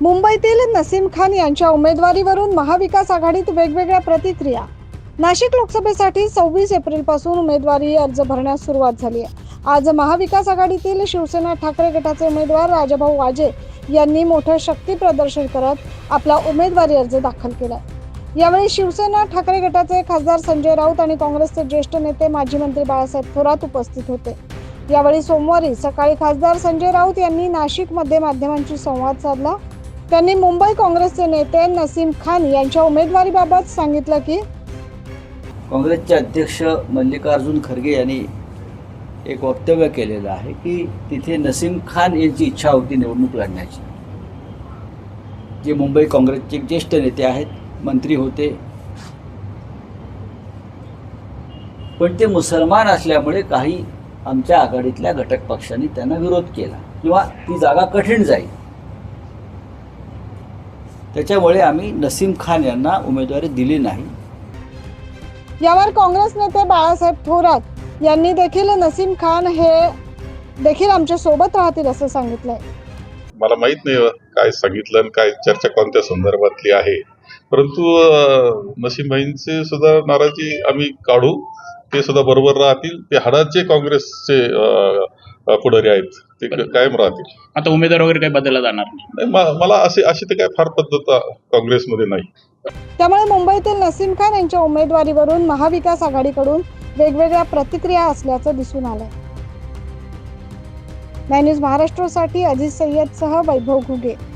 मुंबईतील नसीम खान यांच्या उमेदवारीवरून महाविकास आघाडीत वेगवेगळ्या प्रतिक्रिया. नाशिक लोकसभेसाठी सव्वीस एप्रिलपासून उमेदवारी अर्ज भरण्यास सुरुवात झाली आहे. आज महाविकास आघाडीतील शिवसेना ठाकरे गटाचे उमेदवार राजाभाऊ वाजे यांनी मोठं शक्ती प्रदर्शन करत आपला उमेदवारी अर्ज दाखल केला यावेळी शिवसेना ठाकरे गटाचे खासदार संजय राऊत आणि काँग्रेसचे ज्येष्ठ नेते माजी मंत्री बाळासाहेब थोरात उपस्थित होते. यावेळी सोमवारी सकाळी खासदार संजय राऊत यांनी नाशिकमध्ये माध्यमांशी संवाद साधला. त्यांनी मुंबई काँग्रेसचे नेते नसीम खान यांच्या उमेदवारीबाबत सांगितलं की काँग्रेसचे अध्यक्ष मल्लिकार्जुन खरगे यांनी एक वक्तव्य केलेलं आहे की तिथे नसीम खान यांची इच्छा होती निवडणूक लढण्याची. जे मुंबई काँग्रेसचे ज्येष्ठ नेते आहेत मंत्री होते. पण ते मुसलमान असल्यामुळे काही आमच्या आघाडीतल्या घटक पक्षांनी त्यांना विरोध केला. किंवा ती जागा कठीण जाईल. त्याच्यामुळे आम्ही नसीम खान यांना उमेदवारी दिली नाही. यावर काँग्रेस नेते बाळासाहेब थोरात यांनी देखील नसीम खान हे देखील आमच्यासोबत राहतील असं सांगितलंय. मला माहीत नाही काय सांगितलं आणि काय चर्चा कोणत्या संदर्भातली आहे. परंतु अं, नसीमभाईंचे सुद्धा नाराजी आम्ही काढू ते सुद्धा बरोबर राहतील. ते हाडाचे काँग्रेसचे पुढारी आहेत. ते कायम राहतील. आता उमेदवार वगैरे काही बदलला जाणार नाही. म- मला असे अशी तर काय फार पद्धत काँग्रेसमध्ये नाही. त्यामुळे मुंबईतील नसीम खान यांच्या उमेदवारीवरून महाविकास आघाडीकडून वेगवेगळ्या प्रतिक्रिया असल्याचं दिसून आलंय. नाय न्यूज महाराष्ट्रासाठी अजित सय्यदसह वैभव घुगे.